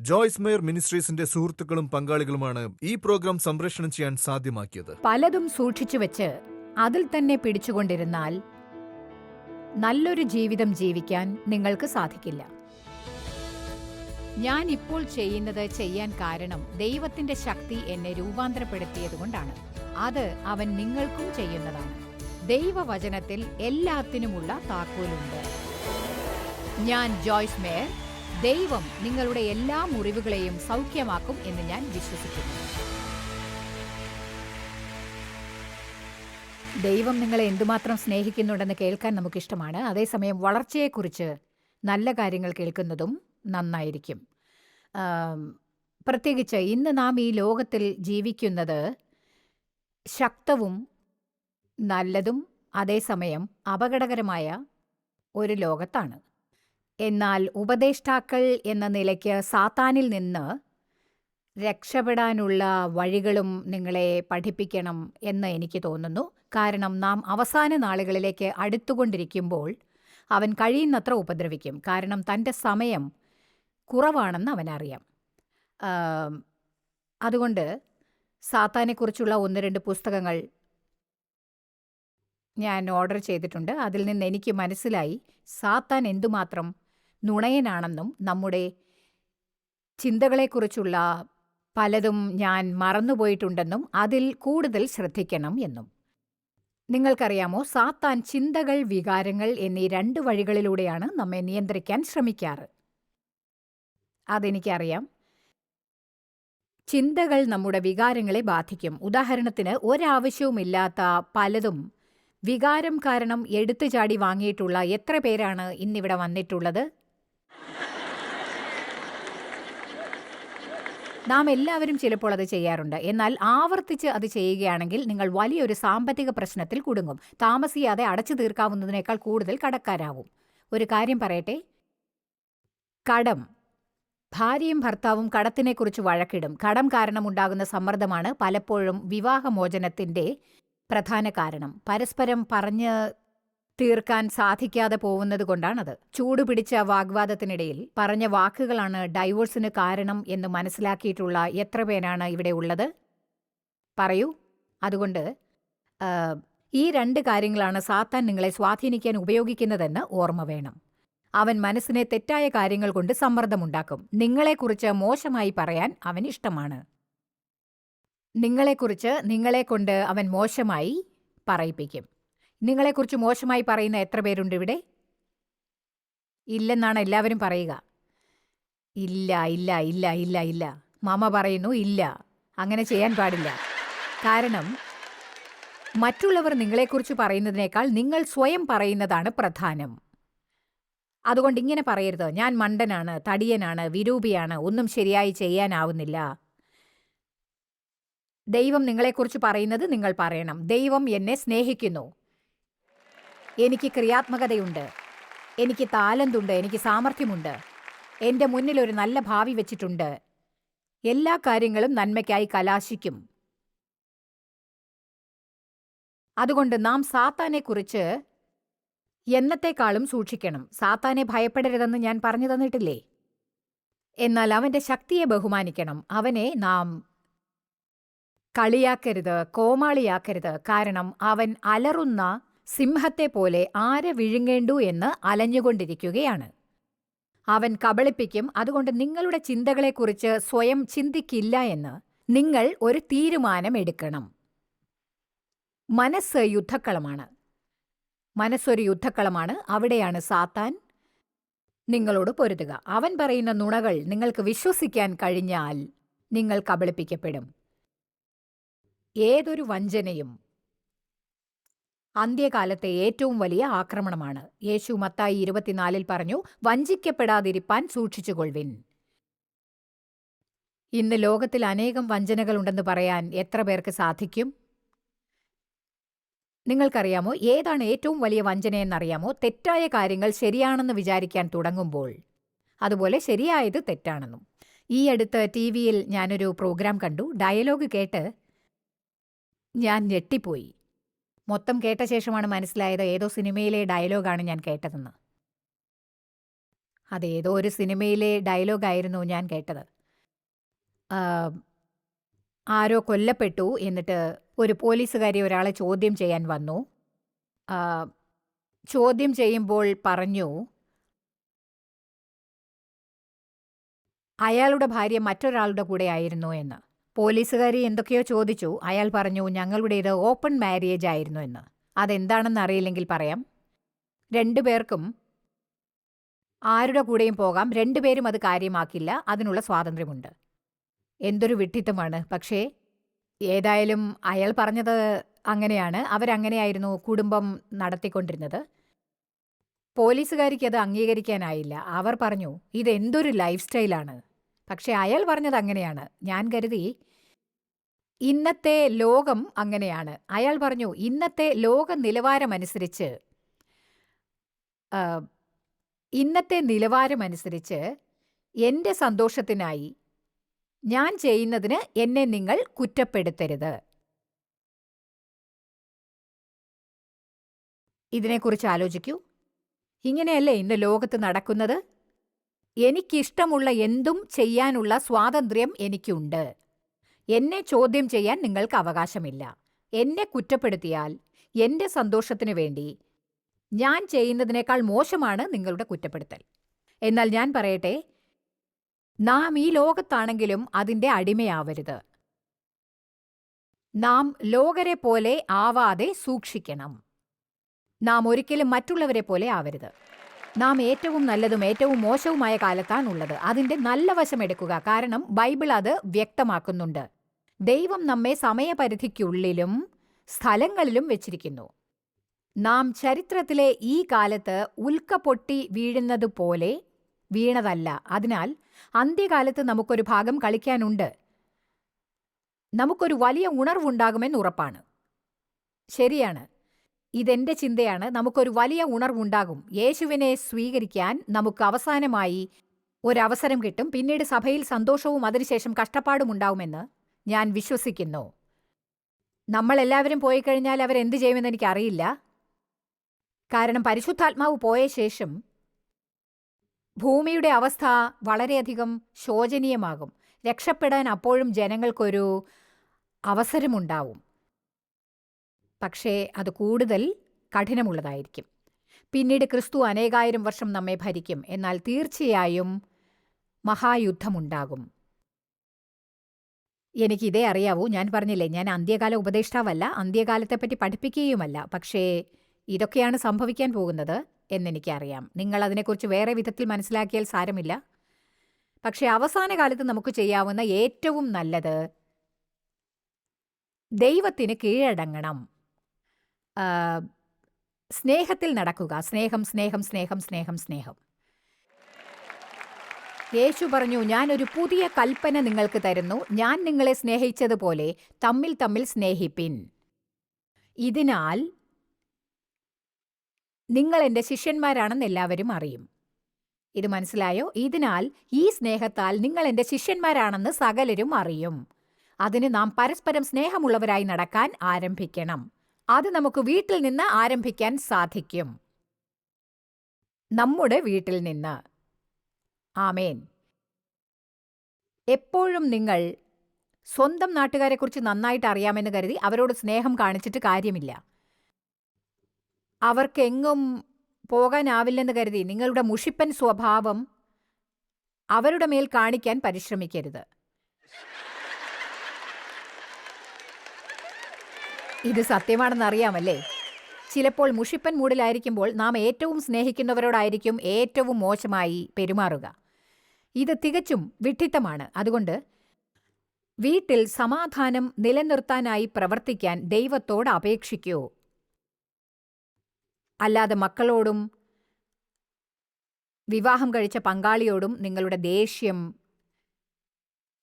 Joyce mayor മിനിസ്ട്രീസിന്റെ സുഹൃത്തുക്കളും പങ്കാളികളുമാണ് ഈ programme സംപ്രേഷണം ചെയ്യാൻ സാധ്യമാക്കിയത്. പലതും സൂക്ഷിച്ചു വെച്ച് അതിൽ തന്നെ പിടിച്ചുകൊണ്ടിരുന്നാൽ നല്ലൊരു ജീവിതം ജീവിക്കാൻ നിങ്ങൾക്ക് സാധിക്കില്ല. ഞാൻ ഇപ്പോൾ ചെയ്യുന്നത് ചെയ്യാൻ കാരണം ദൈവത്തിന്റെ ശക്തി എന്നെ രൂപാന്തരപ്പെടുത്തിയതുകൊണ്ടാണ് അത് അവൻ നിങ്ങൾക്കും ചെയ്യുന്നതാണ്. ദൈവവചനത്തിൽ എല്ലാത്തിനുമുള്ള താക്കോലുണ്ട്. ഞാൻ ജോയ്സ് മേയർ ദൈവം നിങ്ങളുടെ എല്ലാ മുറിവുകളെയും സൗഖ്യമാക്കും എന്ന് ഞാൻ വിശ്വസിക്കുന്നു. ദൈവം നിങ്ങളെ എന്തുമാത്രം സ്നേഹിക്കുന്നുണ്ടെന്ന് കേൾക്കാൻ നമുക്കിഷ്ടമാണ്. അതേസമയം വളർച്ചയെക്കുറിച്ച് നല്ല കാര്യങ്ങൾ കേൾക്കുന്നതും നന്നായിരിക്കും. പ്രത്യേകിച്ച് ഇന്ന് നാം ഈ ലോകത്തിൽ ജീവിക്കുന്നത് ശക്തവും നല്ലതും അതേസമയം അപകടകരമായ ഒരു ലോകത്താണ്. എന്നാൽ ഉപദേഷ്ടാക്കൾ എന്ന നിലയ്ക്ക് സാത്താനിൽ നിന്ന് രക്ഷപ്പെടാനുള്ള വഴികളും നിങ്ങളെ പഠിപ്പിക്കണം എന്ന് എനിക്ക് തോന്നുന്നു. കാരണം നാം അവസാന നാളുകളിലേക്ക് അടുത്തുകൊണ്ടിരിക്കുമ്പോൾ അവൻ കഴിയുന്നത്ര ഉപദ്രവിക്കും. കാരണം തന്റെ സമയം കുറവാണെന്ന് അവനറിയാം. അതുകൊണ്ട് സാത്താനെക്കുറിച്ചുള്ള ഒന്ന് രണ്ട് പുസ്തകങ്ങൾ ഞാൻ ഓർഡർ ചെയ്തിട്ടുണ്ട്. അതിൽ നിന്ന് എനിക്ക് മനസ്സിലായി സാത്താൻ എന്തുമാത്രം നുണയനാണെന്നും നമ്മുടെ ചിന്തകളെക്കുറിച്ചുള്ള പലതും ഞാൻ മറന്നുപോയിട്ടുണ്ടെന്നും അതിൽ കൂടുതൽ ശ്രദ്ധിക്കണം എന്നും. നിങ്ങൾക്കറിയാമോ സാത്താൻ ചിന്തകൾ വികാരങ്ങൾ എന്നീ രണ്ട് വഴികളിലൂടെയാണ് നമ്മെ നിയന്ത്രിക്കാൻ ശ്രമിക്കാറ്. അതെനിക്കറിയാം. ചിന്തകൾ നമ്മുടെ വികാരങ്ങളെ ബാധിക്കും. ഉദാഹരണത്തിന് ഒരാവശ്യവുമില്ലാത്ത പലതും വികാരം കാരണം എടുത്തു ചാടി വാങ്ങിയിട്ടുള്ള എത്ര പേരാണ് ഇന്നിവിടെ വന്നിട്ടുള്ളത്? നാം എല്ലാവരും ചിലപ്പോൾ അത് ചെയ്യാറുണ്ട്. എന്നാൽ ആവർത്തിച്ച് അത് ചെയ്യുകയാണെങ്കിൽ നിങ്ങൾ വലിയൊരു സാമ്പത്തിക പ്രശ്നത്തിൽ കുടുങ്ങും. താമസിയാതെ അടച്ചു തീർക്കാവുന്നതിനേക്കാൾ കൂടുതൽ കടക്കാരാവും. ഒരു കാര്യം പറയട്ടെ? കടം. ഭാര്യയും ഭർത്താവും കടത്തിനെക്കുറിച്ച് വഴക്കിടും. കടം കാരണമുണ്ടാകുന്ന സമ്മർദ്ദമാണ് പലപ്പോഴും വിവാഹമോചനത്തിന്റെ പ്രധാന കാരണം. പരസ്പരം പറഞ്ഞ് തീർക്കാൻ സാധിക്കാതെ പോകുന്നത് കൊണ്ടാണത്. ചൂടുപിടിച്ച വാഗ്വാദത്തിനിടയിൽ പറഞ്ഞ വാക്കുകളാണ് ഡൈവോഴ്സിന് കാരണം എന്ന് മനസ്സിലാക്കിയിട്ടുള്ള എത്ര പേരാണ് ഇവിടെ ഉള്ളത്? പറയൂ. അതുകൊണ്ട് ഈ രണ്ട് കാര്യങ്ങളാണ് സാത്താൻ നിങ്ങളെ സ്വാധീനിക്കാൻ ഉപയോഗിക്കുന്നതെന്ന് ഓർമ്മ വേണം. അവൻ മനസ്സിനെ തെറ്റായ കാര്യങ്ങൾ കൊണ്ട് സമ്മർദ്ദമുണ്ടാക്കും. നിങ്ങളെക്കുറിച്ച് മോശമായി പറയാൻ അവൻ ഇഷ്ടമാണ്. നിങ്ങളെക്കുറിച്ച് നിങ്ങളെക്കൊണ്ട് അവൻ മോശമായി പറയിപ്പിക്കും. നിങ്ങളെക്കുറിച്ച് മോശമായി പറയുന്ന എത്ര പേരുണ്ട് ഇവിടെ? ഇല്ലെന്നാണ് എല്ലാവരും പറയുക. ഇല്ല ഇല്ല ഇല്ല ഇല്ല ഇല്ല. മാമ പറയുന്നു ഇല്ല. അങ്ങനെ ചെയ്യാൻ പാടില്ല. കാരണം മറ്റുള്ളവർ നിങ്ങളെക്കുറിച്ച് പറയുന്നതിനേക്കാൾ നിങ്ങൾ സ്വയം പറയുന്നതാണ് പ്രധാനം. അതുകൊണ്ട് ഇങ്ങനെ പറയരുത്. ഞാൻ മണ്ടനാണ് തടിയനാണ് വിരൂപിയാണ് ഒന്നും ശരിയായി ചെയ്യാനാവുന്നില്ല. ദൈവം നിങ്ങളെക്കുറിച്ച് പറയുന്നത് നിങ്ങൾ പറയണം. ദൈവം എന്നെ സ്നേഹിക്കുന്നു. എനിക്ക് ക്രിയാത്മകതയുണ്ട്. എനിക്ക് താലന്തുണ്ട്. എനിക്ക് സാമർഥ്യമുണ്ട്. എന്റെ മുന്നിൽ ഒരു നല്ല ഭാവി വെച്ചിട്ടുണ്ട്. എല്ലാ കാര്യങ്ങളും നന്മയ്ക്കായി കലാശിക്കും. അതുകൊണ്ട് നാം സാത്താനെക്കുറിച്ച് എന്നത്തെക്കാളും സൂക്ഷിക്കണം. സാത്താനെ ഭയപ്പെടരുതെന്ന് ഞാൻ പറഞ്ഞു തന്നിട്ടില്ലേ? എന്നാൽ അവന്റെ ശക്തിയെ ബഹുമാനിക്കണം. അവനെ നാം കളിയാക്കരുത് കോമാളിയാക്കരുത്. കാരണം അവൻ അലറുന്ന സിംഹത്തെ പോലെ ആരെ വിഴുങ്ങേണ്ടു എന്ന് അലഞ്ഞുകൊണ്ടിരിക്കുകയാണ്. അവൻ കബളിപ്പിക്കും അതുകൊണ്ട് നിങ്ങളുടെ ചിന്തകളെക്കുറിച്ച് സ്വയം ചിന്തിക്കില്ല എന്ന് നിങ്ങൾ ഒരു തീരുമാനം എടുക്കണം മനസ്സ് യുദ്ധക്കളമാണ്. മനസ്സൊരു യുദ്ധക്കളമാണ്. അവിടെയാണ് സാത്താൻ നിങ്ങളോട് പൊരുതുക. അവൻ പറയുന്ന നുണകൾ നിങ്ങൾക്ക് വിശ്വസിക്കാൻ കഴിഞ്ഞാൽ നിങ്ങൾ കബളിപ്പിക്കപ്പെടും. ഏതൊരു വഞ്ചനയും അന്ത്യകാലത്തെ ഏറ്റവും വലിയ ആക്രമണമാണ്. യേശു മത്തായി ഇരുപത്തിനാലിൽ പറഞ്ഞു വഞ്ചിക്കപ്പെടാതിരിപ്പാൻ സൂക്ഷിച്ചുകൊള്ളുവിൻ. ഇന്ന് ലോകത്തിൽ അനേകം വഞ്ചനകളുണ്ടെന്ന് പറയാൻ എത്ര പേർക്ക് സാധിക്കും? നിങ്ങൾക്കറിയാമോ ഏതാണ് ഏറ്റവും വലിയ വഞ്ചനയെന്നറിയാമോ തെറ്റായ കാര്യങ്ങൾ ശരിയാണെന്ന് വിചാരിക്കാൻ തുടങ്ങുമ്പോൾ അതുപോലെ ശരിയായത് തെറ്റാണെന്നും. ഈ അടുത്ത് ടി വിയിൽ ഞാനൊരു പ്രോഗ്രാം കണ്ടു. ഡയലോഗ് കേട്ട് ഞാൻ ഞെട്ടിപ്പോയി. മൊത്തം കേട്ട ശേഷമാണ് മനസ്സിലായത് ഏതോ സിനിമയിലെ ഡയലോഗാണ് ഞാൻ കേട്ടതെന്ന്. അതേതോ ഒരു സിനിമയിലെ ഡയലോഗായിരുന്നു ഞാൻ കേട്ടത്. ആരോ കൊല്ലപ്പെട്ടു എന്നിട്ട് ഒരു പോലീസുകാരി ഒരാളെ ചോദ്യം ചെയ്യാൻ വന്നു. ചോദ്യം ചെയ്യുമ്പോൾ പറഞ്ഞു അയാളുടെ ഭാര്യ മറ്റൊരാളുടെ കൂടെ ആയിരുന്നു എന്ന്. പോലീസുകാരി എന്തൊക്കെയോ ചോദിച്ചു. അയാൾ പറഞ്ഞു ഞങ്ങളുടേത് ഓപ്പൺ മാരേജ് ആയിരുന്നു എന്ന്. അതെന്താണെന്ന് അറിയില്ലെങ്കിൽ പറയാം. രണ്ടുപേർക്കും ആരുടെ കൂടെയും പോകാം. രണ്ടുപേരും അത് കാര്യമാക്കില്ല. അതിനുള്ള സ്വാതന്ത്ര്യമുണ്ട്. എന്തൊരു വിട്ടിത്തമാണ് പക്ഷേ ഏതായാലും അയാൾ പറഞ്ഞത് അങ്ങനെയാണ്. അവരങ്ങനെയായിരുന്നു കുടുംബം നടത്തിക്കൊണ്ടിരുന്നത്. പോലീസുകാരിക്ക് അത് അംഗീകരിക്കാനായില്ല. അവർ പറഞ്ഞു ഇതെന്തൊരു ലൈഫ് സ്റ്റൈലാണ്. പക്ഷെ അയാൾ പറഞ്ഞത് അങ്ങനെയാണ്. ഞാൻ കരുതി ഇന്നത്തെ ലോകം അങ്ങനെയാണ്. അയാൾ പറഞ്ഞു ഇന്നത്തെ ലോക നിലവാരമനുസരിച്ച് ഇന്നത്തെ നിലവാരമനുസരിച്ച് എന്റെ സന്തോഷത്തിനായി ഞാൻ ചെയ്യുന്നതിന് എന്നെ നിങ്ങൾ കുറ്റപ്പെടുത്തരുത്. ഇതിനെക്കുറിച്ച് ആലോചിക്കൂ. ഇങ്ങനെയല്ലേ ഇന്ന് ലോകത്ത് നടക്കുന്നത്? എനിക്കിഷ്ടമുള്ള എന്തും ചെയ്യാനുള്ള സ്വാതന്ത്ര്യം എനിക്കുണ്ട്. എന്നെ ചോദ്യം ചെയ്യാൻ നിങ്ങൾക്ക് അവകാശമില്ല. എന്നെ കുറ്റപ്പെടുത്തിയാൽ എന്റെ സന്തോഷത്തിനു വേണ്ടി ഞാൻ ചെയ്യുന്നതിനേക്കാൾ മോശമാണ് നിങ്ങളുടെ കുറ്റപ്പെടുത്തൽ. എന്നാൽ ഞാൻ പറയട്ടെ നാം ഈ ലോകത്താണെങ്കിലും അതിന്റെ അടിമയാവരുത്. നാം ലോകരെ പോലെ ആവാതെ സൂക്ഷിക്കണം. നാം ഒരിക്കലും മറ്റുള്ളവരെ പോലെ ആവരുത്. നാം ഏറ്റവും നല്ലതും ഏറ്റവും മോശവുമായ കാലത്താണുള്ളത് അതിന്റെ നല്ല വശം എടുക്കുക. കാരണം ബൈബിൾ അത് വ്യക്തമാക്കുന്നുണ്ട്. ദൈവം നമ്മെ സമയപരിധിക്കുള്ളിലും സ്ഥലങ്ങളിലും വെച്ചിരിക്കുന്നു. നാം ചരിത്രത്തിലെ ഈ കാലത്ത് ഉൽക്ക പൊട്ടി വീഴുന്നത് പോലെ വീണതല്ല. അതിനാൽ അന്ത്യകാലത്ത് നമുക്കൊരു ഭാഗം കളിക്കാനുണ്ട്. നമുക്കൊരു വലിയ ഉണർവുണ്ടാകുമെന്ന് ഉറപ്പാണ്. ശരിയാണ്. ഇതെന്റെ ചിന്തയാണ്. നമുക്കൊരു വലിയ ഉണർവുണ്ടാകും. യേശുവിനെ സ്വീകരിക്കാൻ നമുക്ക് അവസാനമായി ഒരവസരം കിട്ടും. പിന്നീട് സഭയിൽ സന്തോഷവും അതിനുശേഷം കഷ്ടപ്പാടും ഉണ്ടാവുമെന്ന് ഞാൻ വിശ്വസിക്കുന്നു. നമ്മളെല്ലാവരും പോയി കഴിഞ്ഞാൽ അവരെന്ത് ചെയ്യുമെന്ന് എനിക്കറിയില്ല. കാരണം പരിശുദ്ധാത്മാവ് പോയ ശേഷം ഭൂമിയുടെ അവസ്ഥ വളരെയധികം ശോചനീയമാകും. രക്ഷപ്പെടാൻ അപ്പോഴും ജനങ്ങൾക്കൊരു അവസരമുണ്ടാവും. പക്ഷേ അത് കൂടുതൽ കഠിനമുള്ളതായിരിക്കും. പിന്നീട് ക്രിസ്തു അനേകായിരം വർഷം നമ്മെ ഭരിക്കും. എന്നാൽ തീർച്ചയായും മഹായുദ്ധമുണ്ടാകും. എനിക്കിതേ അറിയാവൂ. ഞാൻ പറഞ്ഞില്ലേ ഞാൻ അന്ത്യകാല ഉപദേഷ്ടാവല്ല അന്ത്യകാലത്തെപ്പറ്റി പഠിപ്പിക്കുകയുമല്ല. പക്ഷേ ഇതൊക്കെയാണ് സംഭവിക്കാൻ പോകുന്നത് എന്നെനിക്കറിയാം. നിങ്ങൾ അതിനെക്കുറിച്ച് വേറെ വിധത്തിൽ മനസ്സിലാക്കിയാൽ സാരമില്ല. പക്ഷേ അവസാന കാലത്ത് നമുക്ക് ചെയ്യാവുന്ന ഏറ്റവും നല്ലത് ദൈവത്തിന് കീഴടങ്ങണം. സ്നേഹത്തിൽ നടക്കുക. സ്നേഹം സ്നേഹം സ്നേഹം സ്നേഹം സ്നേഹം. യേശു പറഞ്ഞു ഞാനൊരു പുതിയ കൽപ്പന നിങ്ങൾക്ക് തരുന്നു. ഞാൻ നിങ്ങളെ സ്നേഹിച്ചതുപോലെ തമ്മിൽ തമ്മിൽ സ്നേഹിപ്പിൻ. ഇതിനാൽ നിങ്ങൾ എന്റെ ശിഷ്യന്മാരാണെന്ന് എല്ലാവരും അറിയും. ഇത് മനസ്സിലായോ? ഇതിനാൽ ഈ സ്നേഹത്താൽ നിങ്ങൾ എന്റെ ശിഷ്യന്മാരാണെന്ന് സകലരും അറിയും. അതിന് നാം പരസ്പരം സ്നേഹമുള്ളവരായി നടക്കാൻ ആരംഭിക്കണം. അത് നമുക്ക് വീട്ടിൽ നിന്ന് ആരംഭിക്കാൻ സാധിക്കും. നമ്മുടെ വീട്ടിൽ നിന്ന്. ആമേൻ. എപ്പോഴും നിങ്ങൾ സ്വന്തം നാട്ടുകാരെക്കുറിച്ച് നന്നായിട്ട് അറിയാമെന്ന് കരുതി അവരോട് സ്നേഹം കാണിച്ചിട്ട് കാര്യമില്ല. അവർക്കെങ്ങും പോകാനാവില്ലെന്ന് കരുതി നിങ്ങളുടെ മുഷിപ്പൻ സ്വഭാവം അവരുടെ മേൽ കാണിക്കാൻ പരിശ്രമിക്കരുത്. ഇത് സത്യമാണെന്ന് അറിയാമല്ലേ ചിലപ്പോൾ മുഷിപ്പൻ മൂടിലായിരിക്കുമ്പോൾ നാം ഏറ്റവും സ്നേഹിക്കുന്നവരോടായിരിക്കും ഏറ്റവും മോശമായി പെരുമാറുക. ഇത് തികച്ചും വിഡ്ഢിത്തമാണ്. അതുകൊണ്ട് വീട്ടിൽ സമാധാനം നിലനിർത്താനായി പ്രവർത്തിക്കാൻ ദൈവത്തോട് അപേക്ഷിക്കൂ. അല്ലാതെ മക്കളോടും വിവാഹം കഴിച്ച പങ്കാളിയോടും നിങ്ങളുടെ ദേഷ്യം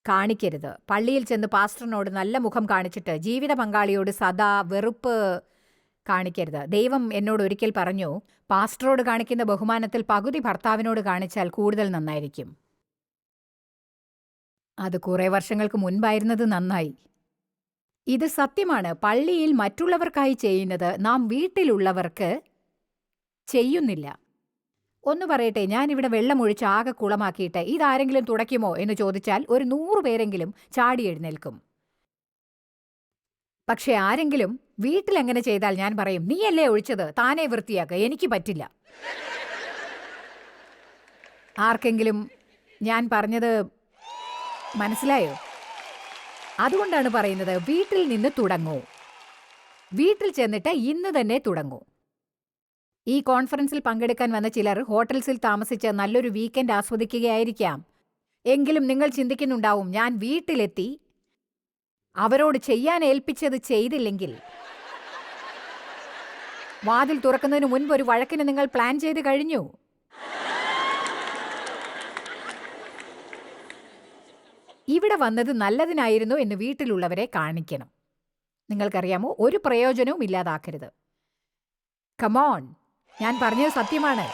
കാണിക്കരുത്. പള്ളിയിൽ ചെന്ന് പാസ്റ്ററിനോട് നല്ല മുഖം കാണിച്ചിട്ട് ജീവിത പങ്കാളിയോട് സദാ വെറുപ്പ് കാണിക്കരുത്. ദൈവം എന്നോട് ഒരിക്കൽ പറഞ്ഞു പാസ്റ്ററോട് കാണിക്കുന്ന ബഹുമാനത്തിൽ പകുതി ഭർത്താവിനോട് കാണിച്ചാൽ കൂടുതൽ നന്നായിരിക്കും. അത് കുറേ വർഷങ്ങൾക്ക് മുൻപായിരുന്നത് നന്നായി. ഇത് സത്യമാണ്. പള്ളിയിൽ മറ്റുള്ളവർക്കായി ചെയ്യുന്നത് നാം വീട്ടിലുള്ളവർക്ക് ചെയ്യുന്നില്ല. ഒന്ന് പറയട്ടെ ഞാൻ ഇവിടെ വെള്ളമൊഴിച്ച് ആകെ കുളമാക്കിയിട്ട് ഇതാരെങ്കിലും തുടയ്ക്കുമോ എന്ന് ചോദിച്ചാൽ ഒരു നൂറ് പേരെങ്കിലും ചാടി എഴുന്നേൽക്കും. പക്ഷേ ആരെങ്കിലും വീട്ടിൽ എങ്ങനെ ചെയ്താൽ ഞാൻ പറയും നീയല്ലേ ഒഴിച്ചത്? താനേ വൃത്തിയാക്കുക എനിക്ക് പറ്റില്ല. ആർക്കെങ്കിലും ഞാൻ പറഞ്ഞത് മനസ്സിലായോ? അതുകൊണ്ടാണ് പറയുന്നത് വീട്ടിൽ നിന്ന് തുടങ്ങൂ. വീട്ടിൽ ചെന്നിട്ട് ഇന്ന് തന്നെ തുടങ്ങൂ. ഈ കോൺഫറൻസിൽ പങ്കെടുക്കാൻ വന്ന ചിലർ ഹോട്ടൽസിൽ താമസിച്ച് നല്ലൊരു വീക്കെൻഡ് ആസ്വദിക്കുകയായിരിക്കാം. എങ്കിലും നിങ്ങൾ ചിന്തിക്കുന്നുണ്ടാവും ഞാൻ വീട്ടിലെത്തി അവരോട് ചെയ്യാൻ ഏൽപ്പിച്ചത് ചെയ്തില്ലെങ്കിൽ. വാതിൽ തുറക്കുന്നതിന് മുൻപ് ഒരു വഴക്കിന് നിങ്ങൾ പ്ലാൻ ചെയ്ത് കഴിഞ്ഞു. ഇവിടെ വന്നത് നല്ലതിനായിരുന്നു എന്ന് വീട്ടിലുള്ളവരെ കാണിക്കണം. നിങ്ങൾക്കറിയാമോ ഒരു പ്രയോജനവും ഇല്ലാതാക്കരുത്. കമോൺ ഞാൻ പറഞ്ഞത് സത്യമാണ്.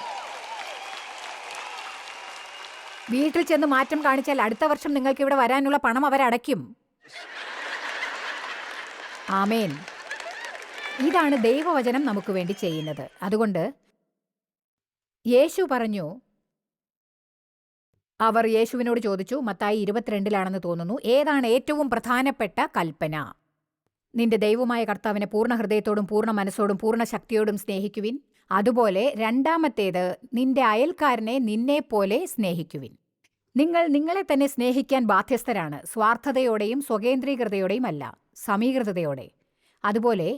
വീട്ടിൽ ചെന്ന് മാറ്റം കാണിച്ചാൽ അടുത്ത വർഷം നിങ്ങൾക്ക് ഇവിടെ വരാനുള്ള പണം അവരടയ്ക്കും. ആമേൻ. ഇതാണ് ദൈവവചനം നമുക്ക് വേണ്ടി ചെയ്യുന്നത്. അതുകൊണ്ട് യേശു പറഞ്ഞു അവർ യേശുവിനോട് ചോദിച്ചു മത്തായി ഇരുപത്തിരണ്ടിലാണെന്ന് തോന്നുന്നു ഏതാണ് ഏറ്റവും പ്രധാനപ്പെട്ട കൽപ്പന? നിന്റെ ദൈവമായ കർത്താവിനെ പൂർണ ഹൃദയത്തോടും പൂർണ മനസ്സോടും പൂർണ ശക്തിയോടും സ്നേഹിക്കുവിൻ. അതുപോലെ രണ്ടാമത്തേത് നിന്റെ അയൽക്കാരനെ നിന്നെപ്പോലെ സ്നേഹിക്കുവിൻ. നിങ്ങൾ നിങ്ങളെ തന്നെ സ്നേഹിക്കാൻ ബാധ്യസ്ഥരാണ്. സ്വാർത്ഥതയോടെയും സ്വകേന്ദ്രീകൃതയോടെയും അല്ല സമീകൃതയോടെ അതുപോലെ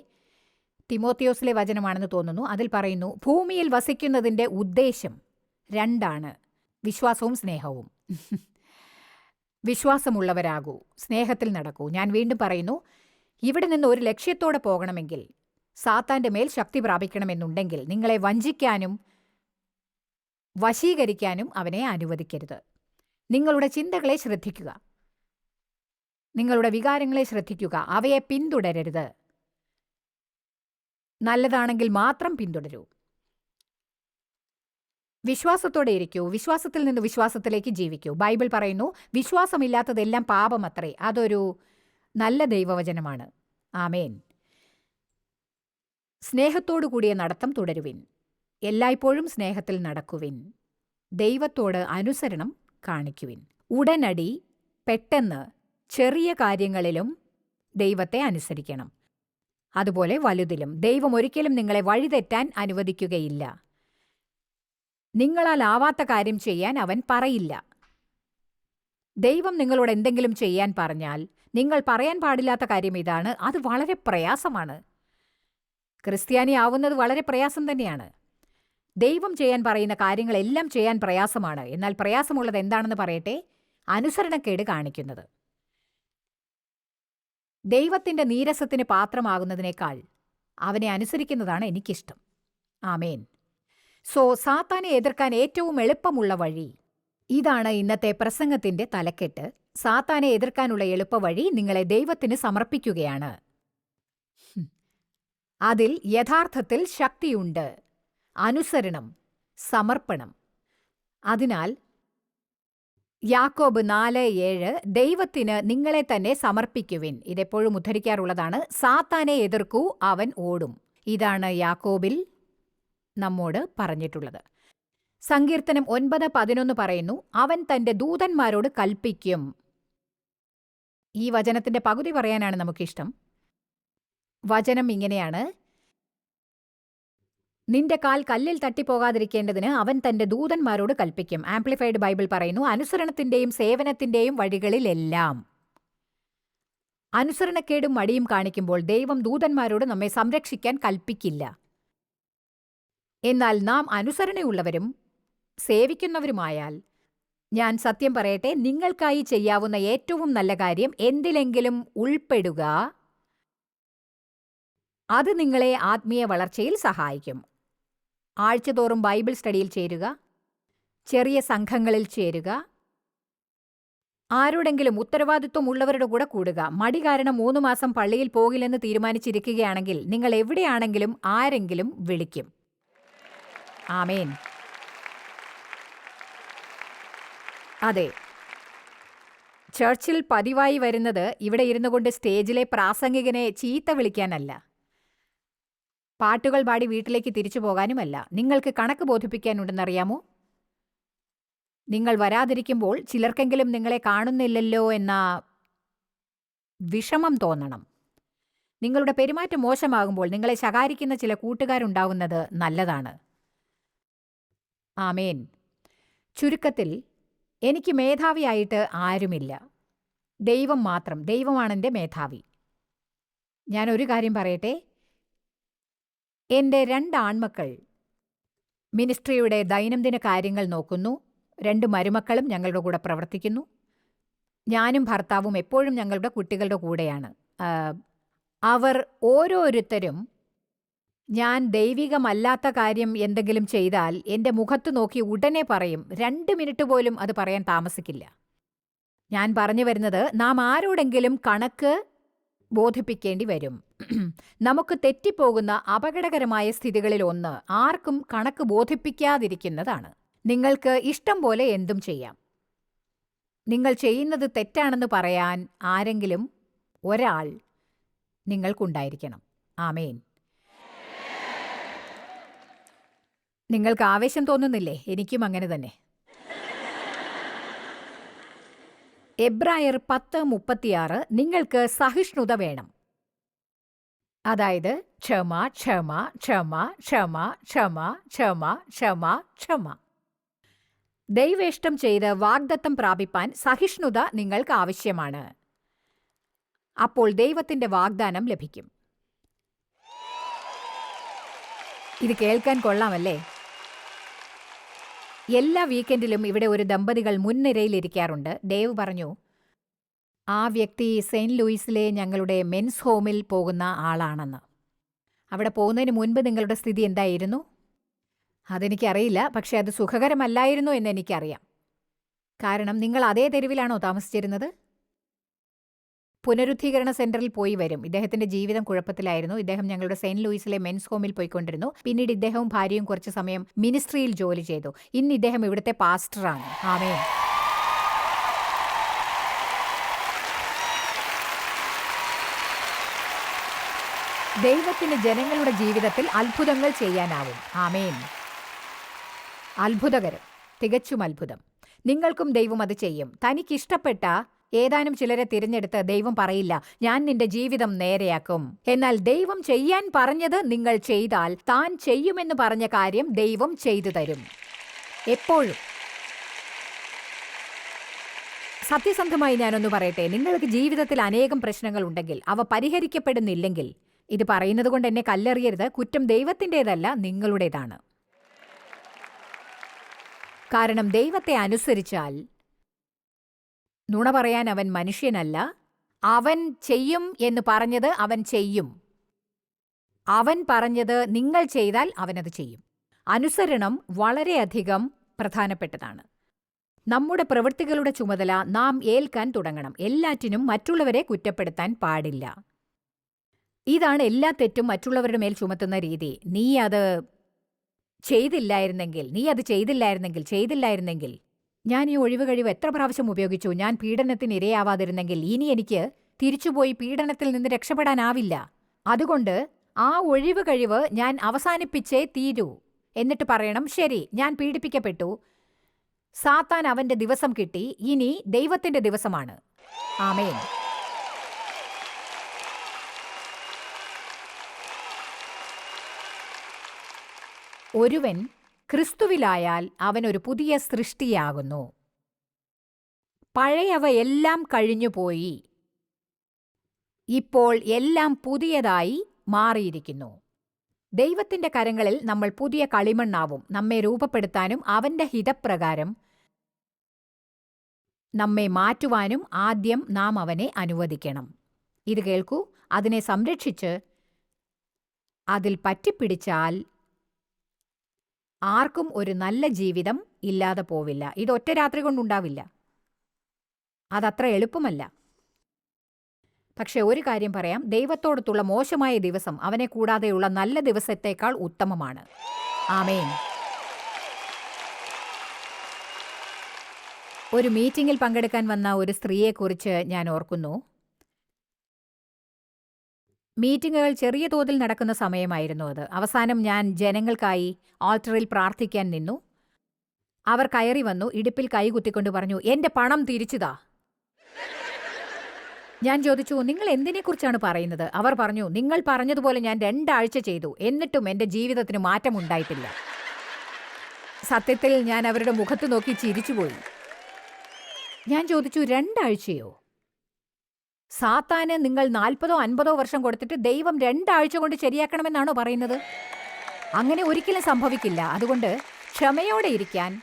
തിമോത്തിയോസിലെ വചനമാണെന്ന് തോന്നുന്നു. അതിൽ പറയുന്നു ഭൂമിയിൽ വസിക്കുന്നതിന്റെ ഉദ്ദേശം രണ്ടാണ്. വിശ്വാസവും സ്നേഹവും. വിശ്വാസമുള്ളവരാകൂ സ്നേഹത്തിൽ നടക്കൂ. ഞാൻ വീണ്ടും പറയുന്നു ഇവിടെ നിന്ന് ഒരു ലക്ഷ്യത്തോടെ പോകണമെങ്കിൽ സാത്താന്റെ മേൽ ശക്തി പ്രാപിക്കണമെന്നുണ്ടെങ്കിൽ നിങ്ങളെ വഞ്ചിക്കാനും വശീകരിക്കാനും അവനെ അനുവദിക്കരുത്. നിങ്ങളുടെ ചിന്തകളെ ശ്രദ്ധിക്കുക. നിങ്ങളുടെ വികാരങ്ങളെ ശ്രദ്ധിക്കുക. അവയെ പിന്തുടരരുത്. നല്ലതാണെങ്കിൽ മാത്രം പിന്തുടരൂ. വിശ്വാസത്തോടെ ഇരിക്കൂ. വിശ്വാസത്തിൽ നിന്ന് വിശ്വാസത്തിലേക്ക് ജീവിക്കൂ. ബൈബിൾ പറയുന്നു വിശ്വാസമില്ലാത്തതെല്ലാം പാപമത്രേ. അതൊരു നല്ല ദൈവവചനമാണ്. ആമേൻ. സ്നേഹത്തോടു കൂടിയ നടത്തം തുടരുവിൻ. എല്ലായ്പ്പോഴും സ്നേഹത്തിൽ നടക്കുവിൻ. ദൈവത്തോട് അനുസരണം കാണിക്കുവിൻ. ഉടനടി പെട്ടെന്ന് ചെറിയ കാര്യങ്ങളിലും ദൈവത്തെ അനുസരിക്കണം. അതുപോലെ വലുതിലും. ദൈവം ഒരിക്കലും നിങ്ങളെ വഴിതെറ്റാൻ അനുവദിക്കുകയില്ല. നിങ്ങളാൽ ആവാത്ത കാര്യം ചെയ്യാൻ അവൻ പറയില്ല. ദൈവം നിങ്ങളോട് എന്തെങ്കിലും ചെയ്യാൻ പറഞ്ഞാൽ നിങ്ങൾ പറയാൻ പാടില്ലാത്ത കാര്യം ഇതാണ്. അത് വളരെ പ്രയാസമാണ്. ക്രിസ്ത്യാനി ആവുന്നത് വളരെ പ്രയാസം തന്നെയാണ്. ദൈവം ചെയ്യാൻ പറയുന്ന കാര്യങ്ങളെല്ലാം ചെയ്യാൻ പ്രയാസമാണ്. എന്നാൽ പ്രയാസമുള്ളത് എന്താണെന്ന് പറയട്ടെ? അനുസരണക്കേട് കാണിക്കുന്നത്. ദൈവത്തിന്റെ നീരസത്തിന് പാത്രമാകുന്നതിനേക്കാൾ അവനെ അനുസരിക്കുന്നതാണ് എനിക്കിഷ്ടം. ആമേൻ. സോ സാത്താനെ എതിർക്കാൻ ഏറ്റവും എളുപ്പമുള്ള വഴി ഇതാണ് ഇന്നത്തെ പ്രസംഗത്തിന്റെ തലക്കെട്ട്. സാത്താനെ എതിർക്കാനുള്ള എളുപ്പവഴി നിങ്ങളെ ദൈവത്തിന് സമർപ്പിക്കുകയാണ്. അതിൽ യഥാർത്ഥത്തിൽ ശക്തിയുണ്ട്. അനുസരണം സമർപ്പണം. അതിനാൽ യാക്കോബ് നാല് ഏഴ് ദൈവത്തിന് നിങ്ങളെ തന്നെ സമർപ്പിക്കുവിൻ. ഇതെപ്പോഴും ഉദ്ധരിക്കാറുള്ളതാണ്. സാത്താനെ എതിർക്കൂ അവൻ ഓടും. ഇതാണ് യാക്കോബിൽ നമ്മോട് പറഞ്ഞിട്ടുള്ളത്. സങ്കീർത്തനം ഒൻപത് പതിനൊന്ന് പറയുന്നു അവൻ തന്റെ ദൂതന്മാരോട് കൽപ്പിക്കും. ഈ വചനത്തിന്റെ പകുതി പറയാനാണ് നമുക്കിഷ്ടം. വചനം ഇങ്ങനെയാണ്. നിന്റെ കാൽ കല്ലിൽ തട്ടിപ്പോകാതിരിക്കേണ്ടതിന് അവൻ തന്റെ ദൂതന്മാരോട് കൽപ്പിക്കും. ആംപ്ലിഫൈഡ് ബൈബിൾ പറയുന്നു അനുസരണത്തിന്റെയും സേവനത്തിന്റെയും വഴികളിലെല്ലാം. അനുസരണക്കേടും മടിയും കാണിക്കുമ്പോൾ ദൈവം ദൂതന്മാരോട് നമ്മെ സംരക്ഷിക്കാൻ കൽപ്പിക്കില്ല. എന്നാൽ നാം അനുസരണയുള്ളവരും സേവിക്കുന്നവരുമായാൽ ഞാൻ സത്യം പറയട്ടെ നിങ്ങൾക്കായി ചെയ്യാവുന്ന ഏറ്റവും നല്ല കാര്യം എന്തിലെങ്കിലും ഉൾപ്പെടുക അത് നിങ്ങളെ ആത്മീയ വളർച്ചയിൽ സഹായിക്കും. ആഴ്ചതോറും ബൈബിൾ സ്റ്റഡിയിൽ ചേരുക. ചെറിയ സംഘങ്ങളിൽ ചേരുക. ആരോടെങ്കിലും ഉത്തരവാദിത്വം ഉള്ളവരുടെ കൂടെ കൂടുക. മടി കാരണം മൂന്ന് മാസം പള്ളിയിൽ പോകില്ലെന്ന് തീരുമാനിച്ചിരിക്കുകയാണെങ്കിൽ നിങ്ങൾ എവിടെയാണെങ്കിലും ആരെങ്കിലും വിളിക്കും. ആമേൻ. അതെ. ചർച്ചിൽ പതിവായി വരുന്നത് ഇവിടെ ഇരുന്നുകൊണ്ട് സ്റ്റേജിലെ പ്രാസംഗികനെ ചീത്ത വിളിക്കാനല്ല. പാട്ടുകൾ പാടി വീട്ടിലേക്ക് തിരിച്ചു പോകാനുമല്ല. നിങ്ങൾക്ക് കണക്ക് ബോധിപ്പിക്കാനുണ്ടെന്നറിയാമോ? നിങ്ങൾ വരാതിരിക്കുമ്പോൾ ചിലർക്കെങ്കിലും നിങ്ങളെ കാണുന്നില്ലല്ലോ എന്ന വിഷമം തോന്നണം. നിങ്ങളുടെ പെരുമാറ്റം മോശമാകുമ്പോൾ നിങ്ങളെ ശകാരിക്കുന്ന ചില കൂട്ടുകാരുണ്ടാവുന്നത് നല്ലതാണ്. ആമേൻ. ചുരുക്കത്തിൽ എനിക്ക് മേധാവിയായിട്ട് ആരുമില്ല. ദൈവം മാത്രം. ദൈവമാണെന്റെ മേധാവി. ഞാൻ ഒരു കാര്യം പറയട്ടെ? എന്റെ രണ്ട് ആൺമക്കൾ മിനിസ്ട്രിയുടെ ദൈനംദിന കാര്യങ്ങൾ നോക്കുന്നു. രണ്ട് മരുമക്കളും ഞങ്ങളുടെ കൂടെ പ്രവർത്തിക്കുന്നു. ഞാനും ഭർത്താവും എപ്പോഴും ഞങ്ങളുടെ കുട്ടികളുടെ കൂടെയാണ്. അവർ ഓരോരുത്തരും ഞാൻ ദൈവികമല്ലാത്ത കാര്യം എന്തെങ്കിലും ചെയ്താൽ എന്റെ മുഖത്ത് നോക്കി ഉടനെ പറയും. രണ്ട് മിനിറ്റ് പോലും അത് പറയാൻ താമസിക്കില്ല. ഞാൻ പറഞ്ഞു വരുന്നത് നാം ആരോടെങ്കിലും കണക്ക് ബോധിപ്പിക്കേണ്ടി വരും. നമുക്ക് തെറ്റിപ്പോകുന്ന അപകടകരമായ സ്ഥിതികളിൽ ഒന്ന് ആർക്കും കണക്ക് ബോധിപ്പിക്കാതിരിക്കുന്നതാണ്. നിങ്ങൾക്ക് ഇഷ്ടം പോലെ എന്തും ചെയ്യാം. നിങ്ങൾ ചെയ്യുന്നത് തെറ്റാണെന്ന് പറയാൻ ആരെങ്കിലും ഒരാൾ നിങ്ങൾക്കുണ്ടായിരിക്കണം. ആമേൻ. നിങ്ങൾക്ക് ആവേശം തോന്നുന്നില്ലേ? എനിക്കും അങ്ങനെ തന്നെ. എബ്രായർ പത്ത് മുപ്പത്തിയാറ് നിങ്ങൾക്ക് സഹിഷ്ണുത വേണം. അതായത് ക്ഷമ ക്ഷമ ക്ഷമ ക്ഷമ ക്ഷമ ക്ഷമ ക്ഷമ ക്ഷമ. ദൈവേഷ്ടം ചെയ്ത് വാഗ്ദത്തം പ്രാപിപ്പാൻ സഹിഷ്ണുത നിങ്ങൾക്ക് ആവശ്യമാണ്. അപ്പോൾ ദൈവത്തിന്റെ വാഗ്ദാനം ലഭിക്കും. ഇത് കേൾക്കാൻ കൊള്ളാമല്ലേ? എല്ലാ വീക്കെൻഡിലും ഇവിടെ ഒരു ദമ്പതികൾ മുൻനിരയിലിരിക്കാറുണ്ട് ദേവ് പറഞ്ഞു ആ വ്യക്തി സെയിന്റ് ലൂയിസിലെ ഞങ്ങളുടെ മെൻസ് ഹോമിൽ പോകുന്ന ആളാണെന്ന്. അവിടെ പോകുന്നതിന് മുൻപ് നിങ്ങളുടെ സ്ഥിതി എന്തായിരുന്നു? അതെനിക്കറിയില്ല പക്ഷേ അത് സുഖകരമല്ലായിരുന്നു എന്ന് എനിക്കറിയാം. കാരണം നിങ്ങൾ അതേ തെരുവിലാണോ താമസിച്ചിരുന്നത്? പുനരുദ്ധീകരണ സെന്ററിൽ പോയി വരും. ഇദ്ദേഹത്തിന്റെ ജീവിതം കുഴപ്പത്തിലായിരുന്നു. ഇദ്ദേഹം ഞങ്ങളുടെ സെയിന്റ് ലൂയിസിലെ മെൻസ് ഹോമിൽ പോയിക്കൊണ്ടിരുന്നു. പിന്നീട് ഇദ്ദേഹവും ഭാര്യയും കുറച്ച് സമയം മിനിസ്ട്രിയിൽ ജോലി ചെയ്തു. ഇന്ന് ഇദ്ദേഹം ഇവിടുത്തെ പാസ്റ്ററാണ്. ആമേ ദൈവത്തിന് ജനങ്ങളുടെ ജീവിതത്തിൽ അത്ഭുതങ്ങൾ ചെയ്യാനാവും. ആമേൻ. അത്ഭുതകരം. തികച്ചും അത്ഭുതം. നിങ്ങൾക്കും ദൈവം അത് ചെയ്യും. തനിക്കിഷ്ടപ്പെട്ട ഏതാനും ചിലരെ തിരഞ്ഞെടുത്ത് ദൈവം പറയില്ല ഞാൻ നിന്റെ ജീവിതം നേരെയാക്കും. എന്നാൽ ദൈവം ചെയ്യാൻ പറഞ്ഞത് നിങ്ങൾ ചെയ്താൽ താൻ ചെയ്യുമെന്ന് പറഞ്ഞ കാര്യം ദൈവം ചെയ്തു തരും. എപ്പോഴും. സത്യസന്ധമായി ഞാനൊന്ന് പറയട്ടെ. നിങ്ങൾക്ക് ജീവിതത്തിൽ അനേകം പ്രശ്നങ്ങൾ ഉണ്ടെങ്കിൽ അവ പരിഹരിക്കപ്പെടുന്നില്ലെങ്കിൽ ഇത് പറയുന്നത് കൊണ്ട് എന്നെ കല്ലെറിയരുത്. കുറ്റം ദൈവത്തിന്റെതല്ല നിങ്ങളുടേതാണ്. കാരണം ദൈവത്തെ അനുസരിച്ചാൽ നുണ പറയാൻ അവൻ മനുഷ്യനല്ല. അവൻ ചെയ്യും എന്ന് പറഞ്ഞത് അവൻ ചെയ്യും. അവൻ പറഞ്ഞത് നിങ്ങൾ ചെയ്താൽ അവനത് ചെയ്യും. അനുസരണം വളരെയധികം പ്രധാനപ്പെട്ടതാണ്. നമ്മുടെ പ്രവൃത്തികളുടെ ചുമതല നാം ഏൽക്കാൻ തുടങ്ങണം. എല്ലാറ്റിനും മറ്റുള്ളവരെ കുറ്റപ്പെടുത്താൻ പാടില്ല. ഇതാണ് എല്ലാ തെറ്റും മറ്റുള്ളവരുടെ മേൽ ചുമത്തുന്ന രീതി. നീ അത് ചെയ്തില്ലായിരുന്നെങ്കിൽ നീ അത് ചെയ്തില്ലായിരുന്നെങ്കിൽ ചെയ്തില്ലായിരുന്നെങ്കിൽ ഞാൻ ഈ ഒഴിവ് കഴിവ് എത്ര പ്രാവശ്യം ഉപയോഗിച്ചു? ഞാൻ പീഡനത്തിന് ഇരയാവാതിരുന്നെങ്കിൽ ഇനി എനിക്ക് തിരിച്ചുപോയി പീഡനത്തിൽ നിന്ന് രക്ഷപ്പെടാനാവില്ല. അതുകൊണ്ട് ആ ഒഴിവ് കഴിവ് ഞാൻ അവസാനിപ്പിച്ചേ തീരൂ. എന്നിട്ട് പറയണം ശരി ഞാൻ പീഡിപ്പിക്കപ്പെട്ടു. സാത്താൻ അവന്റെ ദിവസം കിട്ടി. ഇനി ദൈവത്തിന്റെ ദിവസമാണ്. ആമേൻ. ഒരുവൻ ക്രിസ്തുവിലായാൽ അവൻ ഒരു പുതിയ സൃഷ്ടിയാകുന്നു. പഴയവ എല്ലാം കഴിഞ്ഞുപോയി. ഇപ്പോൾ എല്ലാം പുതിയതായി മാറിയിരിക്കുന്നു. ദൈവത്തിന്റെ കരങ്ങളിൽ നമ്മൾ പുതിയ കളിമണ്ണാവും. നമ്മെ രൂപപ്പെടുത്താനും അവന്റെ ഹിതപ്രകാരം നമ്മെ മാറ്റുവാനും ആദ്യം നാം അവനെ അനുവദിക്കണം. ഇത് കേൾക്കൂ. അതിനെ സംരക്ഷിച്ച് അതിൽ പറ്റിപ്പിടിച്ചാൽ ആർക്കും ഒരു നല്ല ജീവിതം ഇല്ലാതെ പോവില്ല. ഇത് ഒറ്റ രാത്രി കൊണ്ടുണ്ടാവില്ല അതത്ര എളുപ്പമല്ല. പക്ഷേ ഒരു കാര്യം പറയാം. ദൈവത്തോടത്തുള്ള മോശമായ ദിവസം അവനെ കൂടാതെയുള്ള നല്ല ദിവസത്തേക്കാൾ ഉത്തമമാണ്. ആമേൻ. ഒരു മീറ്റിംഗിൽ പങ്കെടുക്കാൻ വന്ന ഒരു സ്ത്രീയെക്കുറിച്ച് ഞാൻ ഓർക്കുന്നു. മീറ്റിങ്ങുകൾ ചെറിയ തോതിൽ നടക്കുന്ന സമയമായിരുന്നു അത്. അവസാനം ഞാൻ ജനങ്ങൾക്കായി ആൾട്ടറിൽ പ്രാർത്ഥിക്കാൻ നിന്നു. അവർ കയറി വന്നു ഇടുപ്പിൽ കൈകുത്തിക്കൊണ്ട് പറഞ്ഞു എന്റെ പണം തിരിച്ചുതാ. ഞാൻ ചോദിച്ചു നിങ്ങൾ എന്തിനെക്കുറിച്ചാണ് പറയുന്നത്? അവർ പറഞ്ഞു നിങ്ങൾ പറഞ്ഞതുപോലെ ഞാൻ രണ്ടാഴ്ച ചെയ്തു എന്നിട്ടും എന്റെ ജീവിതത്തിന് മാറ്റമുണ്ടായിട്ടില്ല. സത്യത്തിൽ ഞാൻ അവരുടെ മുഖത്ത് നോക്കി ചിരിച്ചുപോയി. ഞാൻ ചോദിച്ചു രണ്ടാഴ്ചയോ? സാത്താന് നിങ്ങൾ നാൽപ്പതോ അൻപതോ വർഷം കൊടുത്തിട്ട് ദൈവം രണ്ടാഴ്ച കൊണ്ട് ശരിയാക്കണമെന്നാണോ പറയുന്നത്? അങ്ങനെ ഒരിക്കലും സംഭവിക്കില്ല. അതുകൊണ്ട് ക്ഷമയോടെ ഇരിക്കാൻ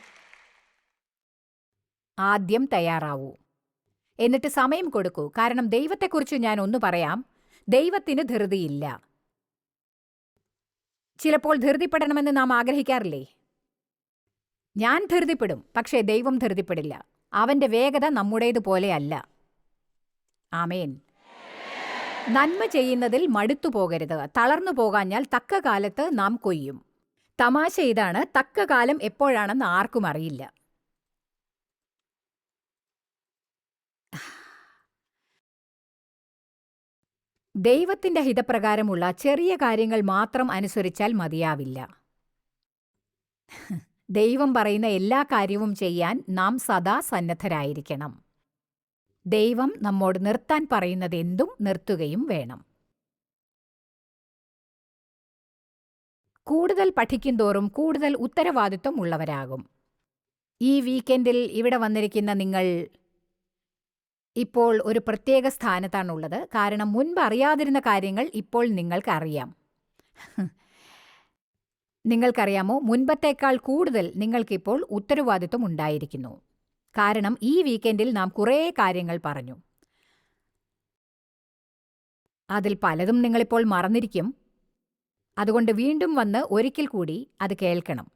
ആദ്യം തയ്യാറാവൂ. എന്നിട്ട് സമയം കൊടുക്കൂ. കാരണം ദൈവത്തെക്കുറിച്ച് ഞാൻ ഒന്ന് പറയാം. ദൈവത്തിന് ധൃതിയില്ല. ചിലപ്പോൾ ധൃതിപ്പെടണമെന്ന് നാം ആഗ്രഹിക്കാറില്ലേ? ഞാൻ ധൃതിപ്പെടും. പക്ഷേ ദൈവം ധൃതിപ്പെടില്ല. അവന്റെ വേഗത നമ്മുടേതുപോലെയല്ല ആമേൻ. നന്മ ചെയ്യുന്നതിൽ മടുത്തു പോകരുത്. തളർന്നു പോകാഞ്ഞാൽ തക്ക കാലത്ത് നാം കൊയ്യും. തമാശ ഇതാണ്. തക്ക കാലം എപ്പോഴാണെന്ന് ആർക്കും അറിയില്ല. ദൈവത്തിന്റെ ഹിതപ്രകാരമുള്ള ചെറിയ കാര്യങ്ങൾ മാത്രം അനുസരിച്ചാൽ മതിയാവില്ല. ദൈവം പറയുന്ന എല്ലാ കാര്യവും ചെയ്യാൻ നാം സദാ സന്നദ്ധരായിരിക്കണം. ദൈവം നമ്മോട് നിർത്താൻ പറയുന്നതെന്തും നിർത്തുകയും വേണം. കൂടുതൽ പഠിക്കുന്തോറും കൂടുതൽ ഉത്തരവാദിത്വം ഉള്ളവരാകും. ഈ വീക്കെൻഡിൽ ഇവിടെ വന്നിരിക്കുന്ന നിങ്ങൾ ഇപ്പോൾ ഒരു പ്രത്യേക സ്ഥാനത്താണുള്ളത് കാരണം മുൻപ് അറിയാതിരുന്ന കാര്യങ്ങൾ ഇപ്പോൾ നിങ്ങൾക്കറിയാം. നിങ്ങൾക്കറിയാമോ? മുൻപത്തേക്കാൾ കൂടുതൽ നിങ്ങൾക്കിപ്പോൾ ഉത്തരവാദിത്വം ഉണ്ടായിരിക്കുന്നു. കാരണം ഈ വീക്കെൻഡിൽ നാം കുറേ കാര്യങ്ങൾ പറഞ്ഞു. അതിൽ പലതും നിങ്ങളിപ്പോൾ മറന്നിരിക്കും. അതുകൊണ്ട് വീണ്ടും വന്ന് ഒരിക്കൽ കൂടി അത് കേൾക്കണം.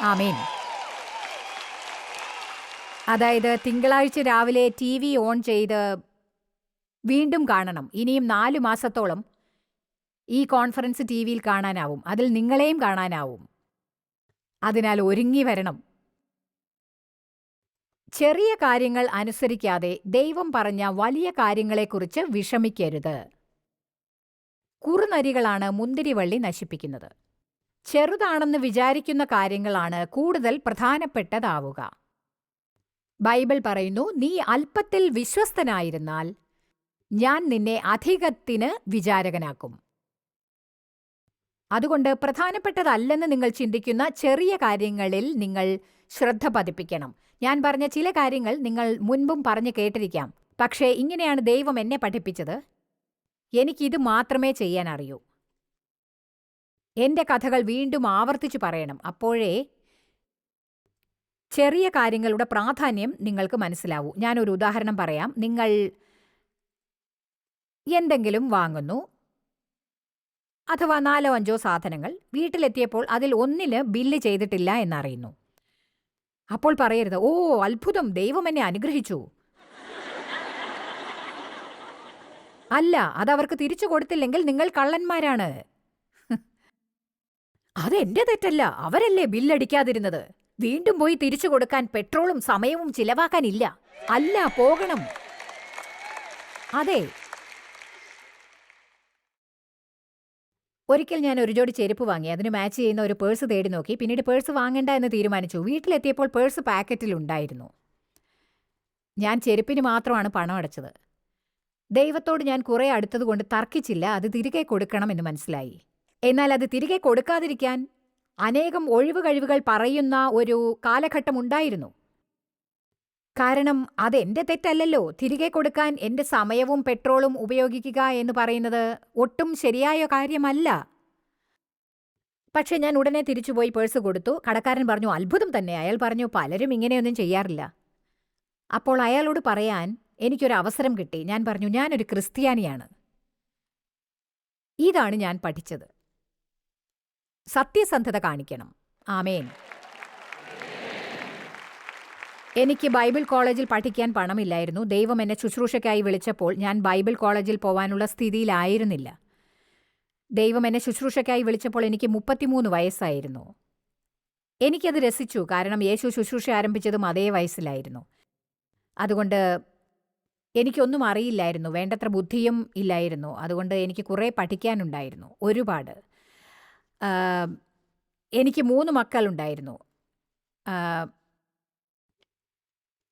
ആമേൻ. അതായത് തിങ്കളാഴ്ച രാവിലെ ടി വി ഓൺ ചെയ്ത് വീണ്ടും കാണണം. ഇനിയും നാല് മാസത്തോളം ഈ കോൺഫറൻസ് ടി വിയിൽ കാണാനാവും. അതിൽ നിങ്ങളെയും കാണാനാവും. അതിനാൽ ഒരുങ്ങി വരണം. ചെറിയ കാര്യങ്ങൾ അനുസരിക്കാതെ ദൈവം പറഞ്ഞ വലിയ കാര്യങ്ങളെക്കുറിച്ച് വിഷമിക്കരുത്. കുറുനരികളാണ് മുന്തിരിവള്ളി നശിപ്പിക്കുന്നത്. ചെറുതാണെന്ന് വിചാരിക്കുന്ന കാര്യങ്ങളാണ് കൂടുതൽ പ്രധാനപ്പെട്ടതാവുക. ബൈബിൾ പറയുന്നു നീ അല്പത്തിൽ വിശ്വസ്തനായിരുന്നാൽ ഞാൻ നിന്നെ അധികത്തിന് വിചാരകനാക്കും. അതുകൊണ്ട് പ്രധാനപ്പെട്ടതല്ലെന്ന് നിങ്ങൾ ചിന്തിക്കുന്ന ചെറിയ കാര്യങ്ങളിൽ നിങ്ങൾ ശ്രദ്ധ പതിപ്പിക്കണം. ഞാൻ പറഞ്ഞ ചില കാര്യങ്ങൾ നിങ്ങൾ മുൻപും പറഞ്ഞു കേട്ടിരിക്കാം. പക്ഷേ ഇങ്ങനെയാണ് ദൈവം എന്നെ പഠിപ്പിച്ചത്? എനിക്കിത് മാത്രമേ ചെയ്യാൻ അറിയൂ എന്റെ കഥകൾ വീണ്ടും ആവർത്തിച്ചു പറയണം. അപ്പോഴേ ചെറിയ കാര്യങ്ങളുടെ പ്രാധാന്യം നിങ്ങൾക്ക് മനസ്സിലാവൂ. ഞാനൊരു ഉദാഹരണം പറയാം. നിങ്ങൾ എന്തെങ്കിലും വാങ്ങുന്നു അഥവാ നാലോ അഞ്ചോ സാധനങ്ങൾ വീട്ടിലെത്തിയപ്പോൾ അതിൽ ഒന്നിന് ബില്ല് ചെയ്തിട്ടില്ല എന്നറിയുന്നു. അപ്പോൾ പറയരുത്. ഓ അത്ഭുതം. ദൈവം എന്നെ അനുഗ്രഹിച്ചു. അല്ല അതവർക്ക് തിരിച്ചു കൊടുത്തില്ലെങ്കിൽ നിങ്ങൾ കള്ളന്മാരാണ്. അതെന്റെ തെറ്റല്ല. അവരല്ലേ ബില്ലടിക്കാതിരുന്നത്. വീണ്ടും പോയി തിരിച്ചു കൊടുക്കാൻ പെട്രോളും സമയവും ചിലവാക്കാനില്ല. അല്ല പോകണം. അതെ ഒരിക്കൽ ഞാൻ ഒരു ജോഡി ചെരുപ്പ് വാങ്ങി. അതിന് മാച്ച് ചെയ്യുന്ന ഒരു പേഴ്സ് തേടി നോക്കി. പിന്നീട് പേഴ്സ് വാങ്ങണ്ട എന്ന് തീരുമാനിച്ചു. വീട്ടിലെത്തിയപ്പോൾ പേഴ്സ് പാക്കറ്റിലുണ്ടായിരുന്നു ഞാൻ ചെരുപ്പിന് മാത്രമാണ് പണം അടച്ചത്. ദൈവത്തോട് ഞാൻ കുറേ അടുത്തതുകൊണ്ട് തർക്കിച്ചില്ല. അത് തിരികെ കൊടുക്കണം എന്ന് മനസ്സിലായി. എന്നാൽ അത് തിരികെ കൊടുക്കാതിരിക്കാൻ അനേകം ഒഴിവ് കഴിവുകൾ പറയുന്ന ഒരു കാലഘട്ടം ഉണ്ടായിരുന്നു. കാരണം അതെന്റെ തെറ്റല്ലല്ലോ. തിരികെ കൊടുക്കാൻ എന്റെ സമയവും പെട്രോളും ഉപയോഗിക്കുക എന്ന് പറയുന്നത് ഒട്ടും ശരിയായ കാര്യമല്ല. പക്ഷെ ഞാൻ ഉടനെ തിരിച്ചുപോയി പേഴ്സ് കൊടുത്തു. കടക്കാരൻ പറഞ്ഞു അത്ഭുതം തന്നെ. അയാൾ പറഞ്ഞു പലരും ഇങ്ങനെയൊന്നും ചെയ്യാറില്ല. അപ്പോൾ അയാളോട് പറയാൻ എനിക്കൊരു അവസരം കിട്ടി. ഞാൻ പറഞ്ഞു ഞാനൊരു ക്രിസ്ത്യാനിയാണ്. ഇതാണ് ഞാൻ പഠിച്ചത്. സത്യസന്ധത കാണിക്കണം. ആമേൻ. എനിക്ക് ബൈബിൾ കോളേജിൽ പഠിക്കാൻ പണമില്ലായിരുന്നു. ദൈവം എന്നെ ശുശ്രൂഷയ്ക്കായി വിളിച്ചപ്പോൾ ഞാൻ ബൈബിൾ കോളേജിൽ പോവാനുള്ള സ്ഥിതിയിലായിരുന്നില്ല. ദൈവം എന്നെ ശുശ്രൂഷയ്ക്കായി വിളിച്ചപ്പോൾ എനിക്ക് മുപ്പത്തിമൂന്ന് വയസ്സായിരുന്നു. എനിക്കത് രസിച്ചു കാരണം യേശു ശുശ്രൂഷ ആരംഭിച്ചതും അതേ വയസ്സിലായിരുന്നു. അതുകൊണ്ട് എനിക്കൊന്നും അറിയില്ലായിരുന്നു വേണ്ടത്ര ബുദ്ധിയും ഇല്ലായിരുന്നു. അതുകൊണ്ട് എനിക്ക് കുറേ പഠിക്കാനുണ്ടായിരുന്നു ഒരുപാട്. എനിക്ക് മൂന്ന് മക്കളുണ്ടായിരുന്നു.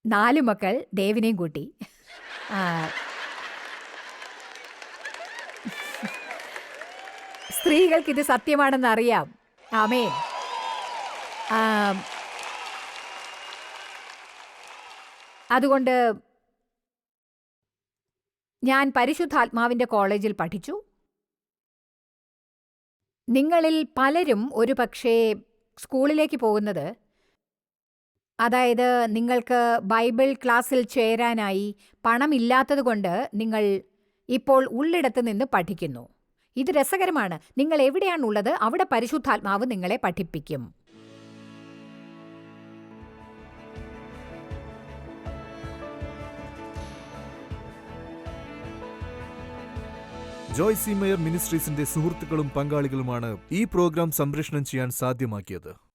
നാല് മക്കൾ ദേവിനെയും കൂട്ടി. സ്ത്രീകൾക്ക് ഇത് സത്യമാണെന്ന് അറിയാം. ആമേൻ. അതുകൊണ്ട് ഞാൻ പരിശുദ്ധാത്മാവിന്റെ കോളേജിൽ പഠിച്ചു. നിങ്ങളിൽ പലരും ഒരു പക്ഷേ സ്കൂളിലേക്ക് പോകുന്നത് അതായത് നിങ്ങൾക്ക് ബൈബിൾ ക്ലാസ്സിൽ ചേരാനായി പണമില്ലാത്തതുകൊണ്ട് നിങ്ങൾ ഇപ്പോൾ ഉള്ളിടത്ത് നിന്ന് പഠിക്കുന്നു. ഇത് രസകരമാണ്. നിങ്ങൾ എവിടെയാണുള്ളത് അവിടെ പരിശുദ്ധാത്മാവ് നിങ്ങളെ പഠിപ്പിക്കും. ജോയ്സി മേയർ മിനിസ്ട്രീസിന്റെ സുഹൃത്തുക്കളും പങ്കാളികളുമാണ് ഈ പ്രോഗ്രാം സംപ്രേഷണം ചെയ്യാൻ സാധ്യമാക്കിയത്.